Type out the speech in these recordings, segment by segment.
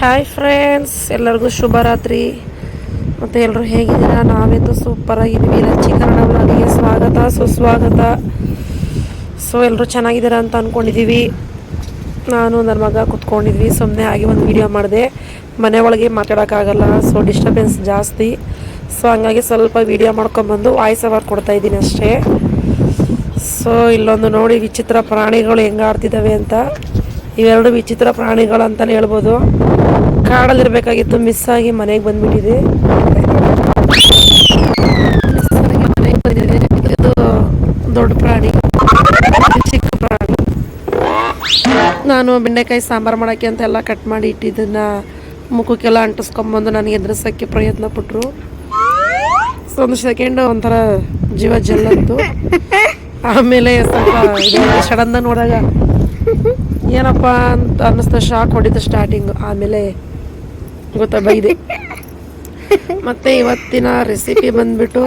Hi friends ಎಲ್ಲರಿಗೂ ಶುಭರಾತ್ರಿ. ಮತ್ತು ಎಲ್ಲರೂ ಹೇಗಿದ್ದೀರಾ? ನಾವಂತೂ ಸೂಪರ್ ಆಗಿದ್ದೀವಿ ಲಚ್ಚಿ ಕನ್ನಡ ವ್ಲಾಗಿಗೆ ಸ್ವಾಗತ, ಸುಸ್ವಾಗತ. ಸೊ ಎಲ್ಲರೂ ಚೆನ್ನಾಗಿದ್ದೀರಾ ಅಂತ ಅಂದ್ಕೊಂಡಿದ್ದೀವಿ ನಾನು ನನ್ನ ಮಗ ಕುತ್ಕೊಂಡಿದ್ವಿ. ಸುಮ್ಮನೆ ಆಗಿ ಒಂದು ವಿಡಿಯೋ ಮಾಡಿದೆ. ಮನೆ ಒಳಗೆ ಮಾತಾಡೋಕ್ಕಾಗಲ್ಲ. ಸೊ ಡಿಸ್ಟರ್ಬೆನ್ಸ್ ಜಾಸ್ತಿ. ಸೊ ಹಂಗಾಗಿ ಸ್ವಲ್ಪ ವಿಡಿಯೋ ಮಾಡ್ಕೊಂಬಂದು ವಾಯ್ಸ್ ಅವರ್ ಕೊಡ್ತಾ ಇದ್ದೀನಿ ಅಷ್ಟೇ. ಸೊ ಇಲ್ಲೊಂದು ನೋಡಿ ವಿಚಿತ್ರ ಪ್ರಾಣಿಗಳು ಹೆಂಗಾಡ್ತಿದ್ದಾವೆ ಅಂತ. ಇವೆರಡು ವಿಚಿತ್ರ ಪ್ರಾಣಿಗಳು ಅಂತಲೇ ಹೇಳ್ಬೋದು. ಕಾಡಲ್ಲಿರಬೇಕಾಗಿತ್ತು ಮಿಸ್ ಆಗಿ ಮನೆಗೆ ಬಂದ್ಬಿಟ್ಟಿದೆ. ಇದು ದೊಡ್ಡ ಪ್ರಾಣಿ. ಚಿಕ್ಕ ಪ್ರಾಣಿ. ನಾನು ಬೆಂಡೆಕಾಯಿ ಸಾಂಬಾರು ಮಾಡೋಕ್ಕೆ ಅಂತ ಎಲ್ಲ ಕಟ್ ಮಾಡಿ ಇಟ್ಟಿದ್ದನ್ನ ಮುಖಕ್ಕೆಲ್ಲ ಅಂಟಿಸ್ಕೊಂಬಂದು ನನಗೆ ಎದುರಿಸೋಕ್ಕೆ ಪ್ರಯತ್ನ ಪಟ್ಟರು ಒಂದು ಸೆಕೆಂಡ್ ಒಂಥರ ಜೀವ ಜಲ್ಲಂತು ಆಮೇಲೆ ಸ್ವಲ್ಪ ಸಡನ್ನ ನೋಡಾಗ ಏನಪ್ಪ ಅಂತ ಅನ್ನಿಸ್ತಾ ಶಾಕ್ ಹೊಡಿತು ಸ್ಟಾರ್ಟಿಂಗ್ ಆಮೇಲೆ ಗೊತ್ತಾ ಬೈದೆ. ಮತ್ತು ಇವತ್ತಿನ ರೆಸಿಪಿ ಬಂದ್ಬಿಟ್ಟು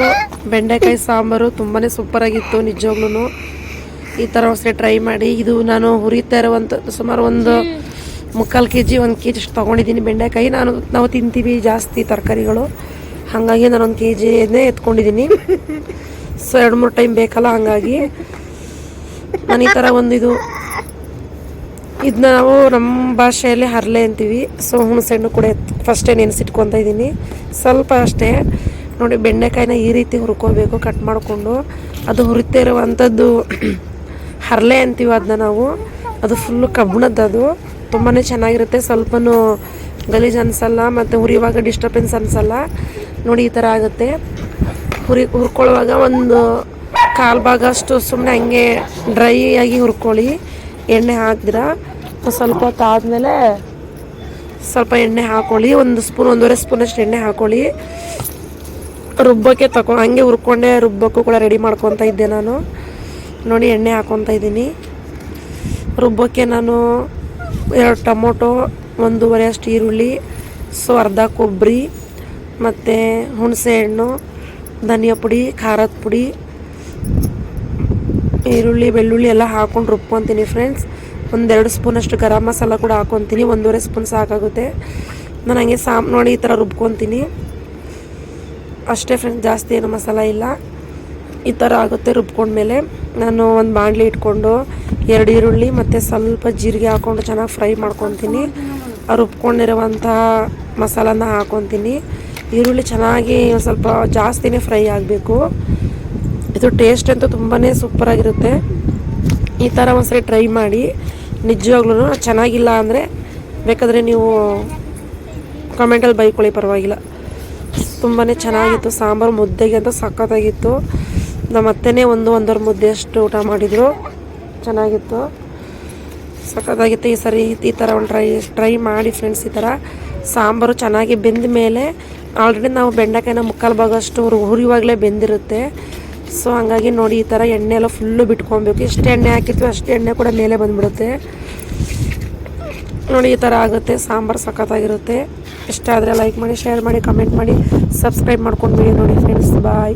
ಬೆಂಡೆಕಾಯಿ ಸಾಂಬಾರು ತುಂಬಾ ಸೂಪರಾಗಿತ್ತು ನಿಜವಾಗ್ಲೂ ಈ ಥರ ಒಂದ್ಸರಿ ಟ್ರೈ ಮಾಡಿ. ಇದು ನಾನು ಹುರಿತಾ ಇರುವಂಥ ಸುಮಾರು ಒಂದು ಮುಕ್ಕಾಲು ಕೆ ಜಿ ಒಂದು ಕೆ ಜಿ ಅಷ್ಟು ತೊಗೊಂಡಿದ್ದೀನಿ ಬೆಂಡೆಕಾಯಿ. ನಾನು, ನಾವು ತಿಂತೀವಿ ಜಾಸ್ತಿ ತರಕಾರಿಗಳು. ಹಾಗಾಗಿ ನಾನು ಒಂದು ಕೆ ಜಿನೇ ಎತ್ಕೊಂಡಿದ್ದೀನಿ. ಸೊ ಎರಡು ಮೂರು ಟೈಮ್ ಬೇಕಲ್ಲ ಹಾಗಾಗಿ. ನಾನು ಈ ಥರ ಒಂದು ಇದು ಇದನ್ನ ನಾವು ನಮ್ಮ ಭಾಷೆಯಲ್ಲಿ ಹರಲೆ ಅಂತೀವಿ. ಸೊ ಹುಣಸೆಹಣ್ಣು ಕೂಡ ಫಸ್ಟೇ ನೆನೆಸಿಟ್ಕೊತಾ ಇದ್ದೀನಿ ಸ್ವಲ್ಪ ಅಷ್ಟೇ. ನೋಡಿ, ಬೆಂಡೆಕಾಯಿನ ಈ ರೀತಿ ಹುರ್ಕೋಬೇಕು ಕಟ್ ಮಾಡಿಕೊಂಡು. ಅದು ಹುರಿತಾ ಇರುವಂಥದ್ದು ಹರಳೆ ಅಂತೀವಿ ಅದನ್ನ ನಾವು. ಅದು ಫುಲ್ಲು ಕಬ್ಬಣದ್ದು ಅದು. ತುಂಬಾ ಚೆನ್ನಾಗಿರುತ್ತೆ. ಸ್ವಲ್ಪನೂ ಗಲೀಜು ಅನಿಸಲ್ಲ, ಮತ್ತು ಹುರಿಯುವಾಗ ಡಿಸ್ಟರ್ಬೆನ್ಸ್ ಅನಿಸಲ್ಲ. ನೋಡಿ, ಈ ಥರ ಆಗುತ್ತೆ. ಹುರಿ, ಹುರ್ಕೊಳ್ಳುವಾಗ ಒಂದು ಕಾಲು ಭಾಗ ಅಷ್ಟು ಸುಮ್ಮನೆ ಹಂಗೆ ಡ್ರೈ ಆಗಿ ಹುರ್ಕೊಳ್ಳಿ. ಎಣ್ಣೆ ಹಾಕಿದ್ರ ಸ್ವಲ್ಪ ಹೊತ್ತು ಆದಮೇಲೆ ಸ್ವಲ್ಪ ಎಣ್ಣೆ ಹಾಕೊಳ್ಳಿ, ಒಂದು ಸ್ಪೂನ್, ಒಂದೂವರೆ ಸ್ಪೂನಷ್ಟು ಎಣ್ಣೆ ಹಾಕೊಳ್ಳಿ. ರುಬ್ಬಕ್ಕೆ ತಗೊ ಹಂಗೆ ಹುರ್ಕೊಂಡೆ ರುಬ್ಬಕ್ಕೂ ಕೂಡ ರೆಡಿ ಮಾಡ್ಕೊತಾ ಇದ್ದೆ ನಾನು. ನೋಡಿ, ಎಣ್ಣೆ ಹಾಕೊತಾ ಇದ್ದೀನಿ. ರುಬ್ಬಕ್ಕೆ ನಾನು ಎರಡು ಟೊಮೊಟೊ, ಒಂದೂವರೆ ಅಷ್ಟು ಈರುಳ್ಳಿ, ಸೊ ಅರ್ಧ ಕೊಬ್ಬರಿ, ಮತ್ತು ಹುಣಸೆ ಹಣ್ಣು, ಧನಿಯಾ ಪುಡಿ, ಖಾರದ ಪುಡಿ ಈರುಳ್ಳಿ, ಬೆಳ್ಳುಳ್ಳಿ ಎಲ್ಲ ಹಾಕೊಂಡು ರುಬ್ಕೊತೀನಿ ಫ್ರೆಂಡ್ಸ್ ಒಂದೆರಡು ಸ್ಪೂನಷ್ಟು ಗರಂ ಮಸಾಲ ಕೂಡ ಹಾಕೊತೀನಿ. ಒಂದೂವರೆ ಸ್ಪೂನ್ ಸಾಕಾಗುತ್ತೆ. ನಾನು ಹಂಗೆ ಸಾಂಬ್ ನೋಡಿ ಈ ಥರ ರುಬ್ಕೊತೀನಿ. ಅಷ್ಟೇ ಫ್ರೆಂಡ್ಸ್ ಜಾಸ್ತಿ ಏನು ಮಸಾಲ ಇಲ್ಲ. ಈ ಥರ ಆಗುತ್ತೆ ರುಬ್ಕೊಂಡ್ಮೇಲೆ. ನಾನು ಒಂದು ಬಾಣಲಿ ಇಟ್ಕೊಂಡು ಎರಡು ಈರುಳ್ಳಿ ಮತ್ತು ಸ್ವಲ್ಪ ಜೀರಿಗೆ ಹಾಕ್ಕೊಂಡು ಚೆನ್ನಾಗಿ ಫ್ರೈ ಮಾಡ್ಕೊತೀನಿ. ಆ ರುಬ್ಕೊಂಡಿರುವಂಥ ಮಸಾಲನ ಹಾಕ್ಕೊತೀನಿ ಈರುಳ್ಳಿ ಚೆನ್ನಾಗಿ ಸ್ವಲ್ಪ ಜಾಸ್ತಿನೇ ಫ್ರೈ ಆಗಬೇಕು. ಇದು ಟೇಸ್ಟ್ ಅಂತೂ ತುಂಬಾ ಸೂಪರಾಗಿರುತ್ತೆ ಈ ಥರ ಒಂದ್ಸರಿ ಟ್ರೈ ಮಾಡಿ, ನಿಜವಾಗ್ಲೂ ಚೆನ್ನಾಗಿಲ್ಲ ಅಂದರೆ ಬೇಕಾದರೆ ನೀವು ಕಮೆಂಟಲ್ಲಿ ಬೈಕೊಳ್ಳಿ, ಪರವಾಗಿಲ್ಲ. ತುಂಬಾ ಚೆನ್ನಾಗಿತ್ತು, ಸಾಂಬಾರು ಮುದ್ದೆಗೆ ಅಂತ ಸಖತ್ತಾಗಿತ್ತು. ನಮ್ಮ ಅತ್ತೆನೇ ಒಂದು ಒಂದೂವರೆ ಮುದ್ದೆ ಅಷ್ಟು ಊಟ ಮಾಡಿದರು. ಚೆನ್ನಾಗಿತ್ತು. ಸಖತ್ತಾಗಿತ್ತು ಈ ಸರಿ, ಈ ಥರ ಒಂದು ಟ್ರೈ ಟ್ರೈ ಮಾಡಿ ಫ್ರೆಂಡ್ಸ್ ಈ ಥರ ಸಾಂಬಾರು ಚೆನ್ನಾಗಿ ಬೆಂದ ಮೇಲೆ ಆಲ್ರೆಡಿ ನಾವು ಬೆಂಡೆಕಾಯಿನ ಮುಕ್ಕಾಲು ಭಾಗ ಅಷ್ಟು ಹುರಿ ಹುರಿಯುವಾಗಲೇ ಬೆಂದಿರುತ್ತೆ. ಸೊ ಹಂಗಾಗಿ ನೋಡಿ ಈ ಥರ ಎಣ್ಣೆ ಎಲ್ಲ ಫುಲ್ಲು ಬಿಟ್ಕೊಬೇಕು. ಎಷ್ಟು ಎಣ್ಣೆ ಹಾಕಿರ್ತೀವಿ ಅಷ್ಟು ಎಣ್ಣೆ ಕೂಡ ಮೇಲೆ ಬಂದ್ಬಿಡುತ್ತೆ. ನೋಡಿ ಈ ಥರ ಆಗುತ್ತೆ. ಸಾಂಬಾರು ಸಖತ್ತಾಗಿರುತ್ತೆ. ಇಷ್ಟ ಆದರೆ ಲೈಕ್ ಮಾಡಿ ಶೇರ್ ಮಾಡಿ ಕಮೆಂಟ್ ಮಾಡಿ ಸಬ್ಸ್ಕ್ರೈಬ್ ಮಾಡ್ಕೊಂಡ್ಬಿಡಿ ನೋಡಿ ಫ್ರೆಂಡ್ಸ್ ಬಾಯ್